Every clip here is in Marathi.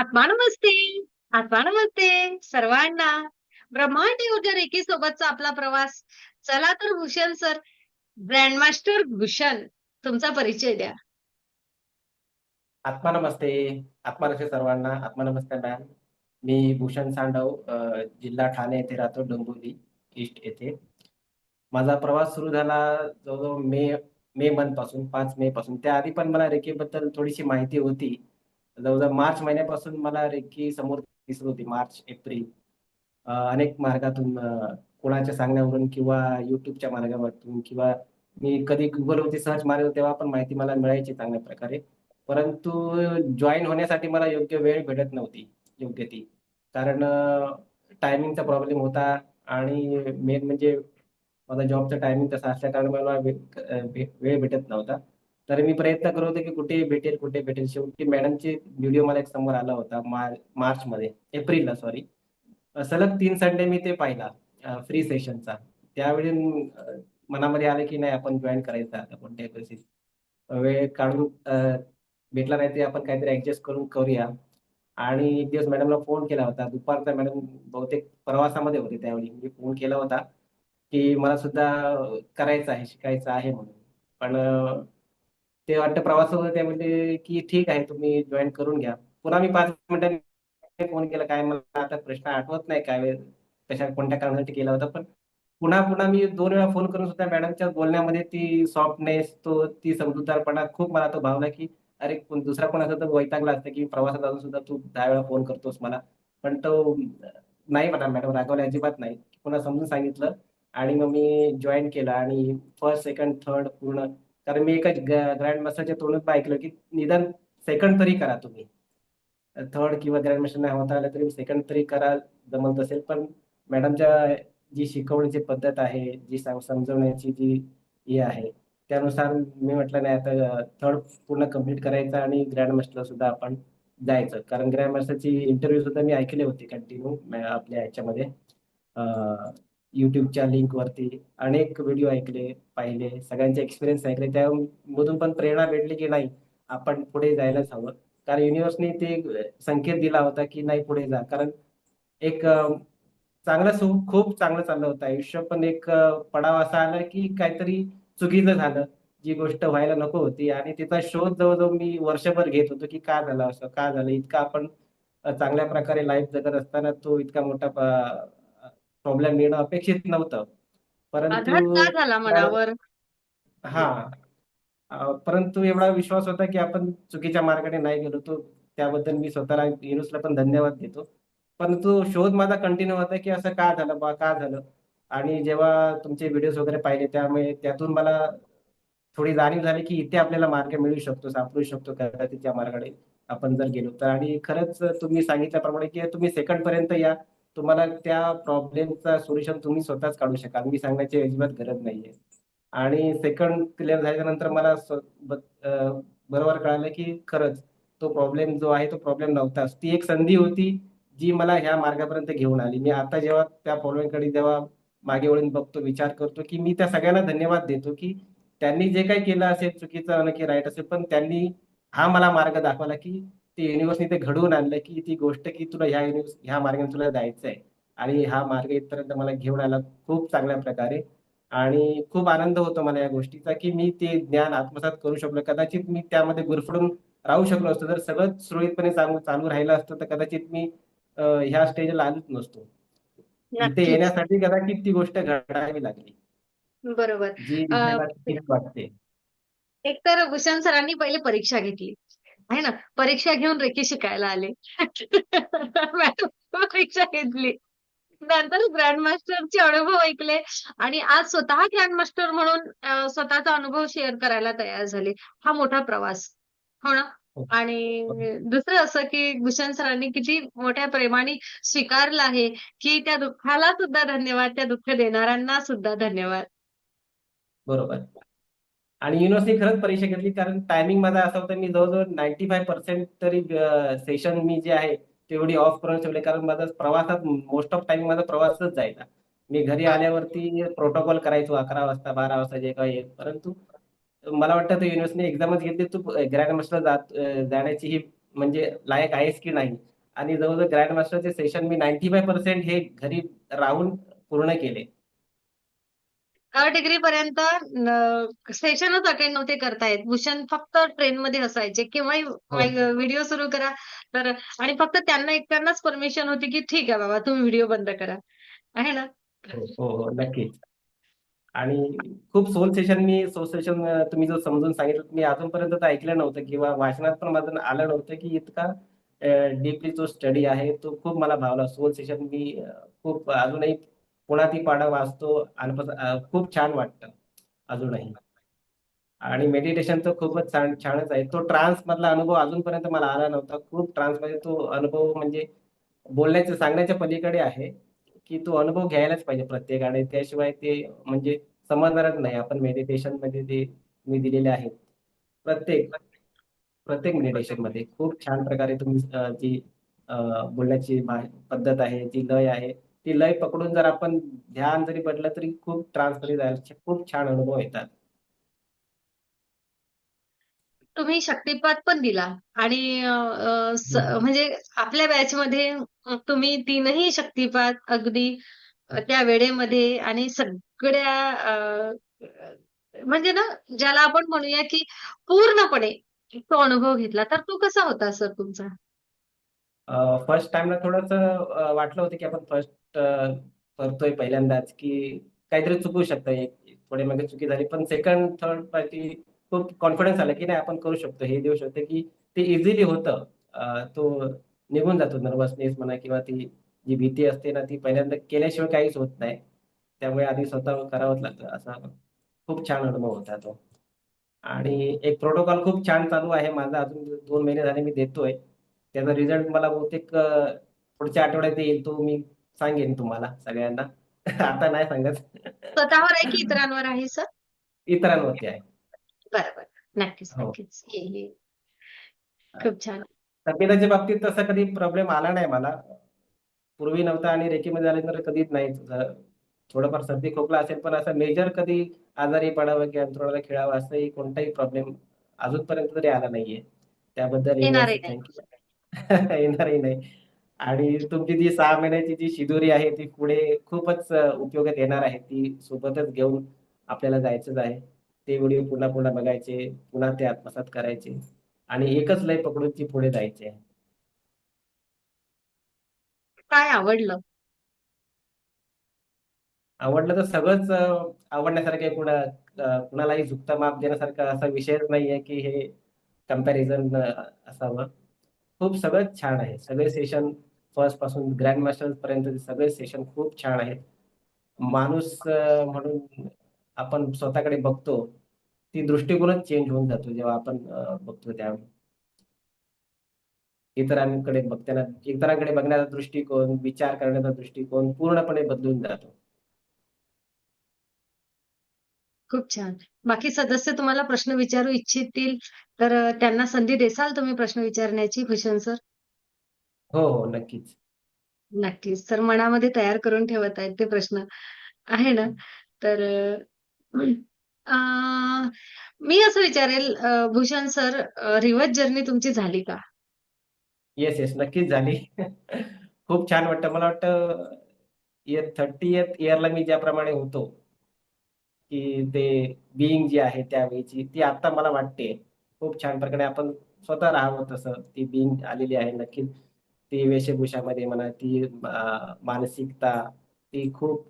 आत्मा नमस्ते आत्मा नमस्ते सर्वांना. ब्रह्मांड ऊर्जा रेखी सोबतचा आपला प्रवास. चला तर भूषण सर ग्रँडमास्टर भूषण तुमचा परिचय द्या. आत्मा नमस्ते आत्मा सर्वांना आत्मा नमस्ते मॅम. मी भूषण सांडव जिल्हा ठाणे येथे राहतो डोंबिवली ईस्ट येथे. माझा प्रवास सुरू झाला जवळजवळ मे मे मंथपासून पाच मे पासून. त्याआधी पण मला रेखेबद्दल थोडीशी माहिती होती. जवळजवळ मार्च महिन्यापासून मला रेकी समोर दिसत होती मार्च एप्रिल. अनेक मार्गातून कोणाच्या सांगण्यावरून किंवा युट्यूबच्या मार्गावरून किंवा मी कधी गुगलवरती सर्च मारेल तेव्हा पण माहिती मला मिळायची चांगल्या प्रकारे. परंतु जॉईन होण्यासाठी मला योग्य वेळ भेटत नव्हती योग्य ती. कारण टायमिंगचा प्रॉब्लेम होता आणि मेन म्हणजे माझा जॉबचा टायमिंग तसा असल्या कारण मला वेळ भेटत नव्हता. तर मी प्रयत्न करत होते की कुठे भेटेल कुठे भेटेल. शेवटी मॅडमचे व्हिडिओ मला एक समोर आला होता मार मार्चमध्ये एप्रिलला सॉरी सलग तीन संडे मी ते पाहिला फ्री सेशनचा त्यावेळी मनामध्ये आलं की नाही आपण जॉईन करायचं आता कोणत्याही परिस्थितीत. वेळ काढून भेटला नाही ते आपण काहीतरी ऍडजस्ट करून करूया. आणि एक दिवस मॅडमला फोन केला होता. दुपारचा मॅडम बहुतेक प्रवासामध्ये होते त्यावेळी. मी फोन केला होता की मला सुद्धा करायचं आहे शिकायचं आहे म्हणून. पण ते वाटतं प्रवास होते ते म्हणजे की ठीक आहे तुम्ही जॉईन करून घ्या. पुन्हा मी पाच मिनिटांनी फोन केला काय मला आता प्रश्न आठवत नाही काय वेळ कशा कोणत्या कारणासाठी केला होता पण पुन्हा पुन्हा मी दोन वेळा फोन करून सुद्धा मॅडमच्या बोलण्यामध्ये ती सॉफ्टनेस तो ती समजूतदारपणा खूप मला तो भावला की अरे कोण दुसरा कोण असं तर वैतागला असतं की प्रवासात अजून सुद्धा तू दहा वेळा फोन करतोस मला. पण तो नाही म्हणा मॅडम रागवले अजिबात नाही. पुन्हा समजून सांगितलं आणि मग मी जॉईन केलं आणि फर्स्ट सेकंड थर्ड पूर्ण कारण मी एका ग्रँड मास्टरच्या तोंडात ऐकलं की निदान सेकंड तरी करा तुम्ही. थर्ड किंवा ग्रँड मास्टर नाही होता आलं तरी सेकंड तरी करा जमत असेल. पण मॅडमच्या जी शिकवण्याची पद्धत आहे जी समजवण्याची जी हे आहे त्यानुसार मी म्हटलं नाही आता थर्ड पूर्ण कंप्लीट करायचं आणि ग्रँड मास्टरला सुद्धा आपण जायचं. कारण ग्रँड मास्टरची इंटरव्ह्यू सुद्धा मी ऐकले होते कंटिन्यू आपल्या ह्याच्यामध्ये. युट्यूबच्या लिंक वरती अनेक व्हिडिओ ऐकले पाहिले सगळ्यांचे एक्सपिरियन्स ऐकले. त्यामधून पण प्रेरणा भेटली की नाही आपण पुढे जायलाच हवं. कारण युनिव्हर्सने ते संकेत दिला होता की नाही पुढे जा. कारण एक चांगलं सु खूप चांगलं चाललं होतं. आयुष्य पण एक पडाव असा आला की काहीतरी चुकीचं झालं. जी गोष्ट व्हायला नको होती. आणि तिचा शोध जवळजवळ मी वर्षभर घेत होतो की का झालं असं का झालं? इतका आपण चांगल्या प्रकारे लाईफ जगत असताना तो इतका मोठा प्रॉब्लेम येणं अपेक्षित नव्हतं. परंतु का झाला मनावर? हा. अं, परंतु एवढा विश्वास होता की आपण चुकीच्या मार्गाने नाही गेलो तो त्याबद्दल मी स्वतःला युनुसला पण धन्यवाद देतो. परंतु शोध माझा कंटिन्यू होता की असं का झालं बा का झालं? आणि जेव्हा तुमचे व्हिडिओज वगैरे पाहिले त्यामुळे त्यातून मला थोडी जाणीव झाली की इथे आपल्याला मार्ग मिळू शकतो सापडू शकतो कदाचित त्या मार्गाने आपण जर गेलो तर. आणि खरंच तुम्ही सांगितल्याप्रमाणे की तुम्ही सेकंड पर्यंत या. तुम्हाला त्या प्रॉब्लेमचा सोल्युशन तुम्ही स्वतःच काढू शकाल. मी सांगण्याची अजिबात गरज नाहीये. आणि सेकंड क्लिअर झाल्यानंतर मला बरोबर कळालं की खरंच तो प्रॉब्लेम जो आहे तो प्रॉब्लेम नव्हताच ती एक संधी होती जी मला ह्या मार्गापर्यंत घेऊन आली. मी आता जेव्हा त्या प्रॉब्लेमकडे जेव्हा मागे वळून बघतो विचार करतो की मी त्या सगळ्यांना धन्यवाद देतो की त्यांनी जे काही केलं असेल चुकीचं नक्की राईट असेल पण त्यांनी हा मला मार्ग दाखवला की ते युनिव्हर्सने ते घडवून आणलं की ती गोष्ट की तुला ह्या युनिव्हर्स ह्या मार्गाने तुला जायचं आहे. आणि हा मार्ग इथपर्यंत मला घेऊन आला खूप चांगल्या प्रकारे. आणि खूप आनंद होतो मला या गोष्टीचा की मी ते ज्ञान आत्मसात करू शकलो. कदाचित मी त्यामध्ये गुरफडून राहू शकलो असतो. जर सगळं सुरळीतपणे चालू चालू राहिलं असतं तर कदाचित मी ह्या स्टेजला आलोच नसतो. नक्कीच. येण्यासाठी कदाचित ती गोष्ट घडावी लागली. बरोबर. जी अं, आपल्याला ठीक वाटते. एक तर भूषण सरांनी पहिले परीक्षा घेतली. आहे ना परीक्षा घेऊन रेकी शिकायला आले. मॅडम परीक्षा घेतली. नंतर ग्रँड मास्टरचे अनुभव ऐकले आणि आज स्वतः ग्रँड मास्टर म्हणून स्वतःचा अनुभव शेअर करायला तयार झाले. हा मोठा प्रवास. हो ना? हो. आणि दुसरं असं की भूषण सरांनी किती मोठ्या प्रेमाने स्वीकारलं आहे की त्या दुःखाला सुद्धा धन्यवाद त्या दुःख देणाऱ्यांना सुद्धा धन्यवाद. बरोबर. आणि युनिव्हर्सिटी खरंच परीक्षा घेतली कारण टायमिंग माझा असा होता मी जवळजवळ नाईन्टी फाय पर्सेंट तरी सेशन मी जे आहे तेवढी ऑफ करून ठेवले कारण माझा प्रवासात मोस्ट ऑफ टाइम माझा प्रवासच जायचा. मी घरी आल्यावरती प्रोटोकॉल करायचो अकरा वाजता बारा वाजता जे काही परंतु मला वाटतं तू युनिव्हर्सिटी एक्झामच घेतली तू ग्रँड मास्टर जात जाण्याची ही म्हणजे लायक आहेस की नाही? आणि जवळजवळ ग्रँड मास्टरचे सेशन मी नाईन्टी फाय पर्सेंट हे घरी राहून पूर्ण केले. डिग्री पर्यंत सेशनच अटेंड नव्हते करता येत भूषण फक्त ट्रेन मध्ये असायचे केव्हाही व्हिडिओ सुरू करा. तर आणि फक्त त्यांना एकट्यांनाच परमिशन होती की ठीक आहे बाबा तुम्ही व्हिडिओ बंद करा. आहे ना? हो हो हो, नक्कीच आणि खूप सोल सेशन मी सोल सेशन तुम्ही जो समजून सांगितलं मी अजूनपर्यंत ऐकलं नव्हतं किंवा वाचनात पण माझं आलं नव्हतं की इतका डीपली जो स्टडी आहे तो खूप मला भावला. सोल सेशन मी खूप अजूनही पुन्हा ती पाडं वाचतो आणि खूप छान वाटतं अजूनही. आणि मेडिटेशन तर खूपच छान छानच आहे. तो ट्रान्स मधला अनुभव अजूनपर्यंत मला आला नव्हता. खूप ट्रान्समध्ये म्हणजे तो अनुभव म्हणजे बोलण्याच्या सांगण्याच्या पलीकडे आहे की तो अनुभव घ्यायलाच पाहिजे प्रत्येकाने त्याशिवाय ते म्हणजे समजणारच नाही. आपण मेडिटेशनमध्ये ते मी दिलेले आहेत प्रत्येक प्रत्येक मेडिटेशनमध्ये खूप छान प्रकारे तुम्ही जी बोलण्याची पद्धत आहे जी लय आहे ती लय पकडून जर आपण ध्यान जरी पडलं तरी खूप ट्रान्समध्ये जायचे खूप छान अनुभव येतात. तुम्ही शक्तिपात पण दिला आणि. म्हणजे आपल्या बॅच मध्ये तुम्ही तीनही शक्तिपात अगदी त्या वेळेमध्ये आणि सगळ्या म्हणजे ना ज्याला आपण म्हणूया की पूर्णपणे तो अनुभव घेतला. तर तो कसा होता सर तुमचा? फर्स्ट टाइमला थोडंसं वाटलं होतं की आपण फर्स्ट करतोय पहिल्यांदाच की काहीतरी चुकू शकतं. थोडे मागे चुकी झाली. पण सेकंड थर्ड पार्टी खूप कॉन्फिडन्स आला की नाही आपण करू शकतो. हे देऊ शकतो की ते इझिली होतं. तो निघून जातो नर्वसनेस म्हणा किंवा ती जी भीती असते ना ती पहिल्यांदा केल्याशिवाय काहीच होत नाही. त्यामुळे आधी स्वतः करावंच लागतं. असा खूप छान अनुभव होता तो. आणि एक प्रोटोकॉल खूप छान चालू आहे. माझा अजून दोन महिने झाले मी देतोय. त्याचा रिझल्ट मला बहुतेक पुढच्या आठवड्यात येईल तो मी सांगेन तुम्हाला सगळ्यांना. आता नाही सांगत. स्वतःवर आहे की इतरांवर आहे सर? इतरांवरती आहे. नक्कीच हो. नक्कीच. ये ये खूप छान. तब्येतीच्या बाबतीत तसा कधी प्रॉब्लेम आला नाही मला. पूर्वी नव्हता आणि रेकीमध्ये आल्यानंतर कधीच नाही. थोडंफार सर्दी खोकला असेल पण असं मेजर कधी आजारी पडावं किंवा अंथरुणाला खेळावं असंही कोणताही प्रॉब्लेम अजूनपर्यंत तरी आला नाहीये. त्याबद्दल. थँक्यू येणारही नाही. आणि तुमची जी सहा महिन्याची जी शिदोरी आहे ती पुढे खूपच उपयोगात येणार आहे. ती सोबतच घेऊन आपल्याला जायचंच आहे. ते व्हिडिओ पुन्हा पुन्हा बघायचे पुन्हा ते आत्मसात करायचे. आणि एकच लय पकडून ती पुढे जायची आहे. काय आवडलं? आवडलं तर सगळंच आवडण्यासारखं आहे. कुणा कुणालाही झुकता माप देण्यासारखा असा विषयच नाहीये की हे कंपॅरिझन असावं. खूप सगळंच छान आहे. सगळे सेशन फर्स्टपासून ग्रँड मास्टर पर्यंत सगळे सेशन खूप छान आहेत. माणूस म्हणून आपण स्वतःकडे बघतो ती दृष्टिकोनच चेंज होऊन जातो जेव्हा आपण बघतो त्यावेळी. इतरांकडे बघताना इतरांकडे बघण्याचा दृष्टिकोन विचार करण्याचा दृष्टिकोन पूर्णपणे बदलून जातो. खूप छान. बाकी सदस्य तुम्हाला प्रश्न विचारू इच्छितील तर त्यांना संधी देसाल तुम्ही प्रश्न विचारण्याची भूषण सर? हो हो नक्कीच. नक्कीच. तर मनामध्ये तयार करून ठेवत आहेत ते प्रश्न. आहे ना? तर अ, मी असं विचारेल भूषण सर रिव्हर्स जर्नी तुमची झाली का? येस येस नक्कीच झाली. खूप छान वाटतं. मला वाटतं थर्टी इयरला मी ज्याप्रमाणे होतो की ते बिईंग जी आहे त्यावेळीची ती आता मला वाटते. खूप छान प्रकारे आपण स्वतः राहावं तसं. ती बिईंग आलेली आहे नक्कीच. ती वेशभूषामध्ये म्हणा ती मानसिकता ती खूप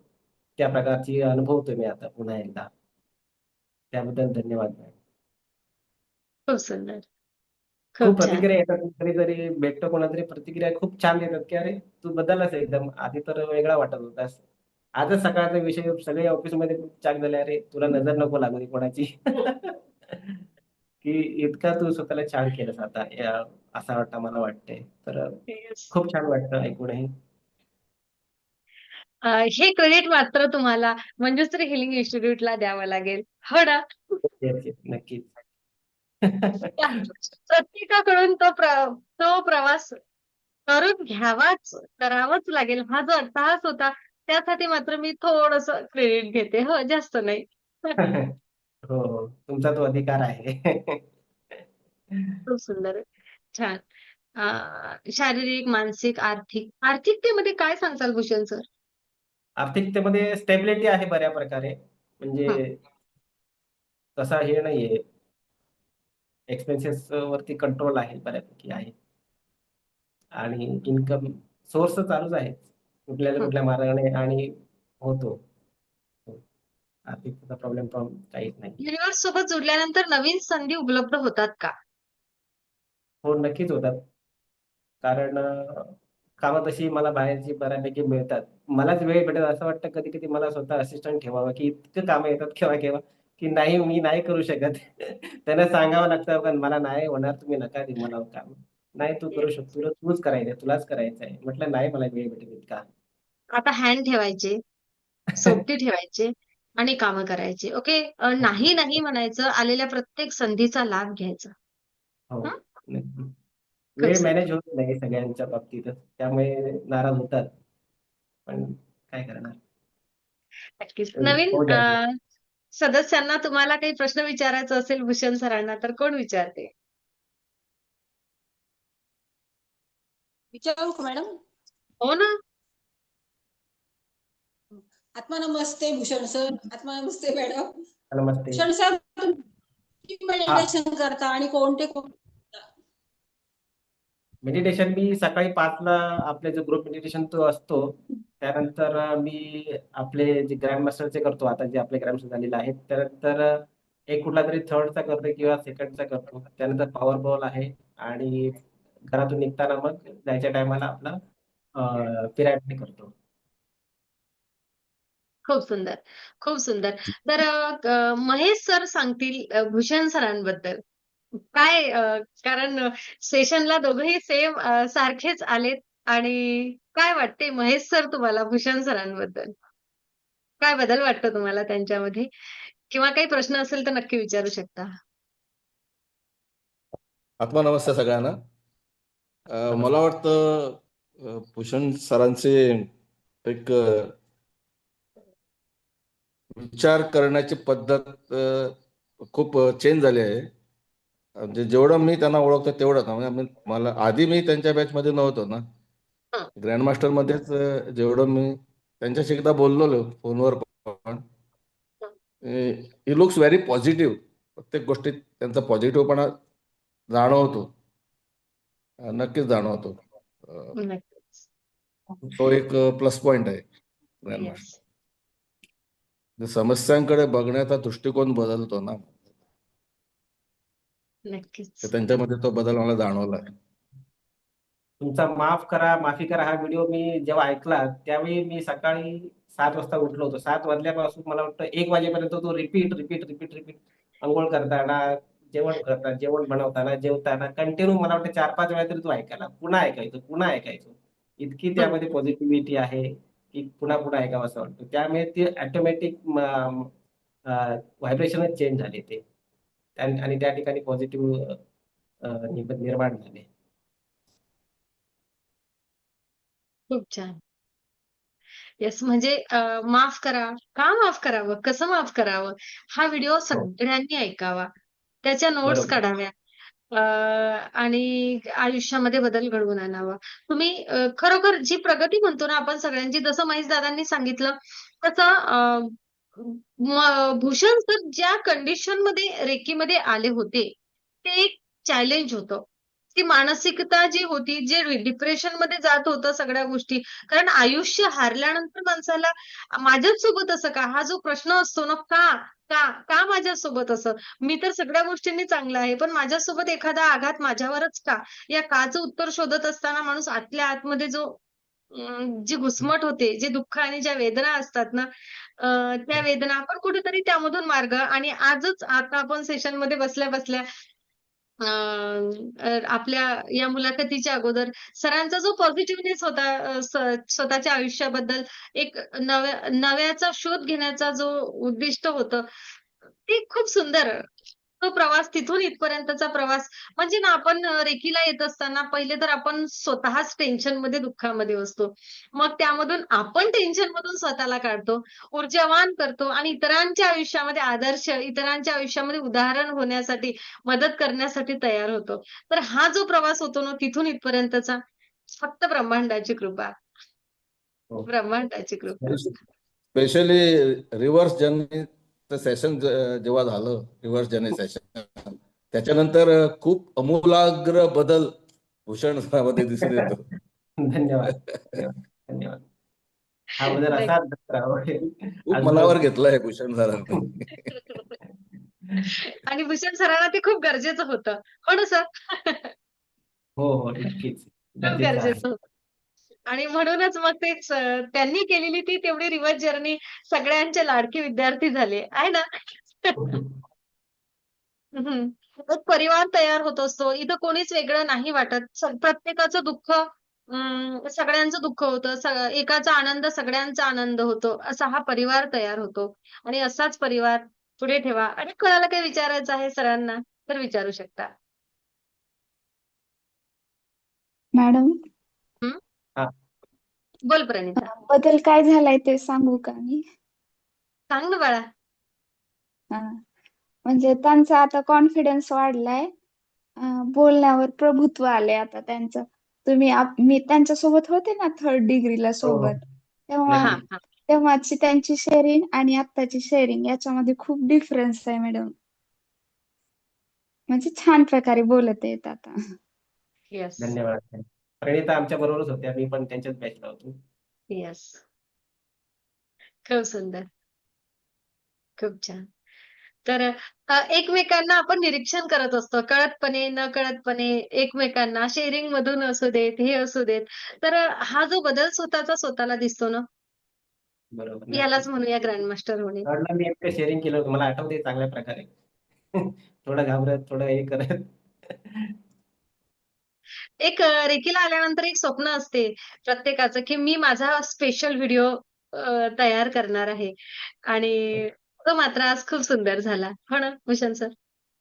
त्या प्रकारची अनुभवतो मी आता पुन्हा एकदा. त्याबद्दल धन्यवाद मॅम खूप सुंदर. खूप प्रतिक्रिया येतात. कधीतरी भेटतो कोणातरी प्रतिक्रिया खूप छान देतात की अरे तू बदललास एकदम. आधी तर वेगळा वाटत होतास. आजच सकाळचा विषय सगळे ऑफिसमध्ये खूप चाक झाले. अरे तुला नजर नको लागू कोणाची. की इतका तू स्वतःला छान केलंस आता. या- असं वाटतं मला वाटतंय. तर. खूप छान वाटतं ऐकूनही अ, हे क्रेडिट मात्र तुम्हाला मंजुश्री हिलिंग इन्स्टिट्यूटला द्यावं लागेल. हो ना? येस येस नक्कीच. प्रत्येकाकडून तो प्र तो प्रवास करून घ्यावाच करावाच लागेल. हा जो अट्टहास होता त्यासाठी मात्र मी थोडस क्रेडिट घेते हो जास्त नाही हो तुमचा तो अधिकार आहे खूप सुंदर छान अं, शारीरिक, मानसिक, आर्थिक. आर्थिकतेमध्ये काय सांगताल भूषण सर? आर्थिकतेमध्ये स्टेबिलिटी आहे बऱ्या प्रकारे. हं. म्हणजे तसा हे नाहीये. एक्सपेन्सेस वरती कंट्रोल आहे, बऱ्यापैकी आहे. आणि इन्कम सोर्स चालूच आहे. कुठल्या ना. कुठल्या मार्गाने आणि होतो. आर्थिकचा प्रॉब्लेम काहीच नाही. युनिव्हर्स सोबत जुडल्यानंतर नवीन संधी उपलब्ध होतात का? हो, नक्कीच होतात. कारण कामं तशी मला बाहेरची बऱ्यापैकी मिळतात. मलाच वेळ भेटेल असं वाटतं कधी-कधी मला स्वतः असिस्टंट ठेवावं, की इतकं कामं येतात केव्हा-केव्हा, की नाही मी नाही करू शकत. त्यांना सांगावं लागतं, "पण मला नाही होणार, तुम्ही नका देऊ मला काम." "नाही तू करू शकतो. तुला तूच करायचंय, तुलाच करायचंय." म्हटलं, "नाही मला वेळ भेटेल इतका." आता हँड ठेवायचे, सोबती ठेवायचे आणि कामं करायची. ओके. नाही, नाही म्हणायचं. आलेल्या प्रत्येक संधीचा लाभ घ्यायचा. हो, वेळ. मॅनेज होत नाही सगळ्यांच्या बाबतीतच. त्यामुळे नाराज होतात. पण काय करणार? नक्कीच. नवीन हो. सदस्यांना तुम्हाला काही प्रश्न विचारायचा असेल भूषण सरांना, तर कोण विचारते? विचारू का मॅडम? हो ना. आत्मा नमस्ते भूषण सर. आत्मा नमस्ते मॅडम. नमस्ते. भूषण सर. मेडिटेशन करता आणि कोणते मेडिटेशन मी सकाळी 5ला आपले जो ग्रुप मेडिटेशन तो असतो. त्यानंतर मी आपले जे ग्रँड मास्टरचे करतो आता जे आपले ग्रँड मास्टर झालेले आहेत. त्यानंतर एक कुठलातरी 3rdचा करतो किंवा 2ndचा करतो. त्यानंतर पॉवर बॉल आहे आणि घरातून निघताना मग जायच्या टायमाला आपला अ, पिरामिड करतो. खूप सुंदर, खूप सुंदर. तर अ, महेश सर सांगतील अ, भूषण सरांबद्दल. काय अ, कारण सेशनला दोघंही सेम अ, सारखेच आलेत आणि काय वाटते महेश सर तुम्हाला भूषण सरांबद्दल? काय बदल वाटतो तुम्हाला त्यांच्यामध्ये? किंवा काही प्रश्न असेल तर नक्की विचारू शकता. आत्मा नमस्ते सगळ्यांना. अ. मला वाटतं अ, भूषण सरांचे एक अ विचार करण्याची पद्धत खूप चेंज झाली आहे. म्हणजे जेवढं मी त्यांना ओळखतो तेवढंच. म्हणजे मला आधी मी त्यांच्या बॅचमध्ये नव्हतो ना. ग्रँड मास्टरमध्येच अ, जेवढं मी त्यांच्याशी एकदा बोललेलो फोनवर पण. हं. Looks very positive. प्रत्येक गोष्टीत त्यांचा पॉझिटिव्हपणा जाणवतो. नक्कीच जाणवतो. तो एक प्लस पॉइंट आहे ग्रँड. मास्टर. समस्यांकडे बघण्याचा दृष्टिकोन बदलतो ना. नक्कीच. त्यांच्यामध्ये तो बदल मला जाणवला. तुमचा माफ करा, माफी करा हा व्हिडिओ मी जेव्हा ऐकला, त्यावेळी मी सकाळी 7 वाजता उठलो होतो. 7 वाजल्यापासून मला वाटतं 1 वाजेपर्यंत तो रिपीट, रिपीट, रिपीट, रिपीट अंघोळ करताना, जेवण करताना, जेवण बनवताना, जेवताना कंटिन्यू मला वाटतं 4-5 वेळा तरी तो ऐकायला. पुन्हा ऐकायचो, पुन्हा ऐकायचो. इतकी हं. त्यामध्ये पॉझिटिव्हिटी आहे, की पुन्हा-पुन्हा ऐकावं असं वाटतं. त्यामुळे ते ऑटोमॅटिक व्हायब्रेशनच चेंज झाले ते. आणि त्या ठिकाणी पॉझिटिव्ह निर्माण झाले. खूप छान. येस म्हणजे माफ करा. का माफ करावं? कसं माफ करावं? हा व्हिडिओ हो. सगळ्यांनी ऐकावा. त्याच्या नोट्स. काढाव्या. अ, आणि आयुष्यामध्ये बदल घडवून आणावा. तुम्ही अ, खरोखर जी प्रगती म्हणतो ना आपण सगळ्यांची जसं महेश दादांनी सांगितलं तसं अ, म भूषण सर ज्या कंडिशनमध्ये रेकीमध्ये आले होते, ते एक चॅलेंज होतं. ती मानसिकता जी होती, जे डिप्रेशनमध्ये जात होतं सगळ्या गोष्टी. कारण आयुष्य हारल्यानंतर माणसाला माझ्याच सोबत असं का? हा जो प्रश्न असतो ना, का? का? का माझ्यासोबत असं? मी तर सगळ्या गोष्टींनी चांगला आहे, पण माझ्यासोबत एखादा आघात माझ्यावरच का? या काचं उत्तर शोधत असताना माणूस आतल्या आतमध्ये जो जी घुसमट होते, जे दुःख आणि ज्या वेदना असतात ना, त्या वेदना आपण कुठेतरी त्यामधून मार्ग आणि आजच आता आपण सेशनमध्ये बसल्या-बसल्या अ, आपल्या या मुलाखतीच्या अगोदर सरांचा जो पॉझिटिव्हनेस होता अ, स स्वतःच्या आयुष्याबद्दल एक नव्या नव्याचा शोध घेण्याचा जो उद्दिष्ट होतं, ते खूप सुंदर तो प्रवास तिथून इथपर्यंतचा प्रवास म्हणजे ना आपण रेकीला येत असताना पहिले तर आपण स्वतःच टेन्शनमध्ये दुःखामध्ये असतो. मग त्यामधून आपण टेन्शनमधून स्वतःला काढतो, ऊर्जावान करतो आणि इतरांच्या आयुष्यामध्ये आदर्श, इतरांच्या आयुष्यामध्ये उदाहरण होण्यासाठी, मदत करण्यासाठी तयार होतो. तर हा जो प्रवास होतो ना तिथून इथपर्यंतचा फक्त ब्रह्मांडाची कृपा. हो. ब्रह्मांडाची कृपा. स्पेशली रिव्हर्स जर्नीचं सेशन जेव्हा झालं रिव्हर्स जर्नी सेशन त्याच्यानंतर खूप अमूलाग्र बदल भूषणमध्ये दिसून येतो धन्यवाद धन्यवाद हा बदल मनावर घेतलंय भूषण सरांनी आणि भूषण सरांना ते खूप गरजेचं होतं. हो ना सर? हो हो नक्कीच. गरजेचं होतं. आणि म्हणूनच मग ते त्यांनी केलेली ती तेवढी रिव्हर्स जर्नी सगळ्यांचे लाडके विद्यार्थी झाले. आहे ना? एक परिवार तयार होत असतो. इथं कोणीच वेगळं नाही वाटत. प्रत्येकाचं दुःख सगळ्यांचं दुःख होतं. एकाचा आनंद सगळ्यांचा आनंद होतो. असा हा परिवार तयार होतो. आणि असाच परिवार पुढे ठेवा. आणि कोणाला काही विचारायचं आहे सरांना तर विचारू शकता. मॅडम बोल प्रणिता. बदल काय झालाय ते सांगू का मी सांग ना बाळा. हा म्हणजे त्यांचा आता कॉन्फिडन्स वाढलाय अं, बोलण्यावर प्रभुत्व आले आता त्यांचं तुम्ही आप- मी त्यांच्यासोबत होते ना थर्ड डिग्रीला सोबत तेव्हा हां, हां. तेव्हाची त्यांची शेअरिंग आणि आत्ताची शेअरिंग याच्यामध्ये खूप डिफरन्स आहे मॅडम म्हणजे छान प्रकारे बोलत आहेत आता येस. धन्यवाद प्रणिता आमच्या बरोबरच होत्या मी पण त्यांच्याच बॅचला होतो येस. खूप सुंदर. खूप छान. तर एकमेकांना आपण निरीक्षण करत असतो. कळतपणे, नकळतपणे एकमेकांना शेअरिंग मधून असू देत, हे असू देत. तर हा जो बदल स्वतःचा स्वतःला दिसतो ना, बरोबर यालाच नक्कीच. म्हणूया ग्रँडमास्टर होणे. थर्डला मी एकटं शेअरिंग केलं होतं मला आठवते चांगल्या प्रकारे थोडं घाबरत थोडं हे करत एक अ, रेकीला आल्यानंतर एक स्वप्न असते प्रत्येकाचं, की मी माझा स्पेशल व्हिडिओ तयार करणार आहे. आणि तो मात्र आज खूप सुंदर झाला. हो ना, भूषण सर?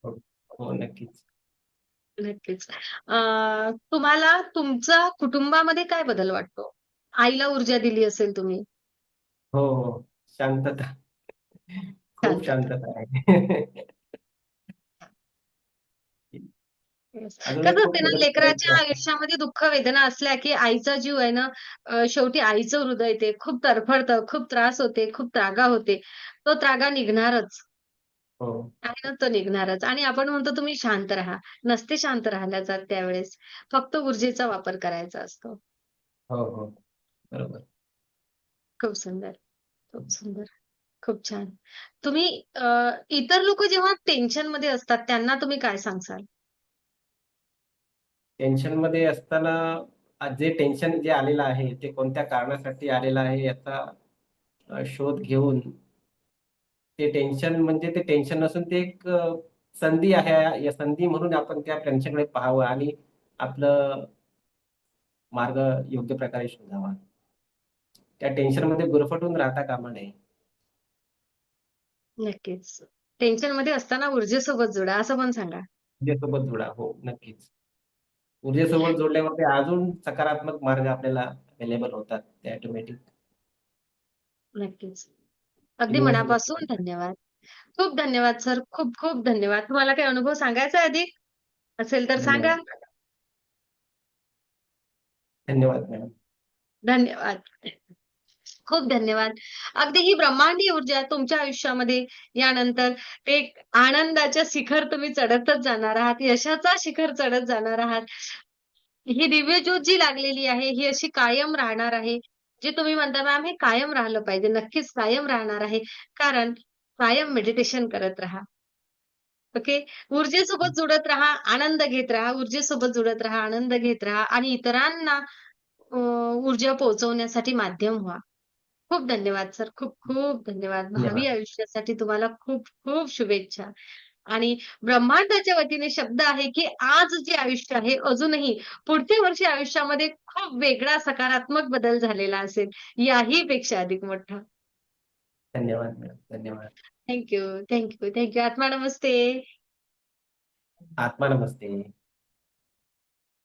हो नक्कीच नक्कीच. अ, तुम्हाला तुमचा कुटुंबामध्ये काय बदल वाटतो? आईला ऊर्जा दिली असेल तुम्ही. हो हो शांतता खूप. शांतता आहे येस. अजून कसं असते ना लेकराच्या. आयुष्यामध्ये दुःख वेदना असल्या की आईचा जीव आहे ना अ, शेवटी आईचं हृदय ते खूप तडफडतं, खूप त्रास होते, खूप त्रागा होते. तो त्रागा निघणारच. हो आहे ना, तो निघणारच. आणि आपण म्हणतो तुम्ही शांत राहा. नसते शांत राहिल्या जात त्यावेळेस. फक्त ऊर्जेचा वापर करायचा असतो. हो हो बरोबर खूप सुंदर. खूप सुंदर. खूप छान. तुम्ही अ, इतर लोकं जेव्हा टेन्शनमध्ये असतात त्यांना तुम्ही काय सांगाल? टेन्शनमध्ये असताना आज जे टेन्शन जे आलेलं आहे ते कोणत्या कारणासाठी आलेलं आहे याचा शोध घेऊन ते टेन्शन म्हणजे ते टेन्शन नसून ते एक संधी आहे या संधी म्हणून आपण त्या टेन्शनकडे पाहावं आणि आपलं मार्ग योग्य प्रकारे शोधावा त्या टेन्शनमध्ये गुरफटून राहता कामा नये नक्कीच. टेन्शनमध्ये असताना ऊर्जेसोबत जोडा असं पण सांगा. ऊर्जेसोबत जोडा हो नक्कीच ऊर्जेसोबत जोडल्यावर ते अजून सकारात्मक मार्ग आपल्याला अवेलेबल होतात ते ऑटोमॅटिक नक्कीच. अगदी मनापासून धन्यवाद. खूप धन्यवाद सर. खूप खूप धन्यवाद. तुम्हाला काही अनुभव सांगायचा आहे अधिक? असेल तर सांगा. धन्यवाद मॅडम धन्यवाद. खूप धन्यवाद. अगदी ही ब्रह्मांडीय ऊर्जा तुमच्या आयुष्यामध्ये यानंतर एक आनंदाच्या शिखर तुम्ही चढतच जाणार आहात. यशाचा शिखर चढत जाणार आहात. ही दिव्य ज्योत जी लागलेली आहे, ही अशी कायम राहणार आहे. जे तुम्ही म्हणता मॅम हे कायम राहिलं पाहिजे. नक्कीच कायम राहणार आहे. कारण कायम मेडिटेशन करत राहा. ओके. ऊर्जेसोबत जुडत राहा, आनंद घेत राहा. ऊर्जेसोबत जुडत राहा, आनंद घेत राहा आणि इतरांना अ, ऊर्जा पोहोचवण्यासाठी माध्यम व्हा. खूप धन्यवाद सर. खूप खूप धन्यवाद. भावी धन्यवाद. आयुष्यासाठी तुम्हाला खूप खूप शुभेच्छा. आणि ब्रह्मांडाच्या वतीने शब्द आहे, की आज जे आयुष्य आहे अजूनही पुढच्या वर्षी आयुष्यामध्ये खूप वेगळा सकारात्मक बदल झालेला असेल. याही पेक्षा अधिक मोठा. धन्यवाद मॅडम धन्यवाद thank you. Thank you. Thank you. Atma नमस्ते. आत्मा नमस्ते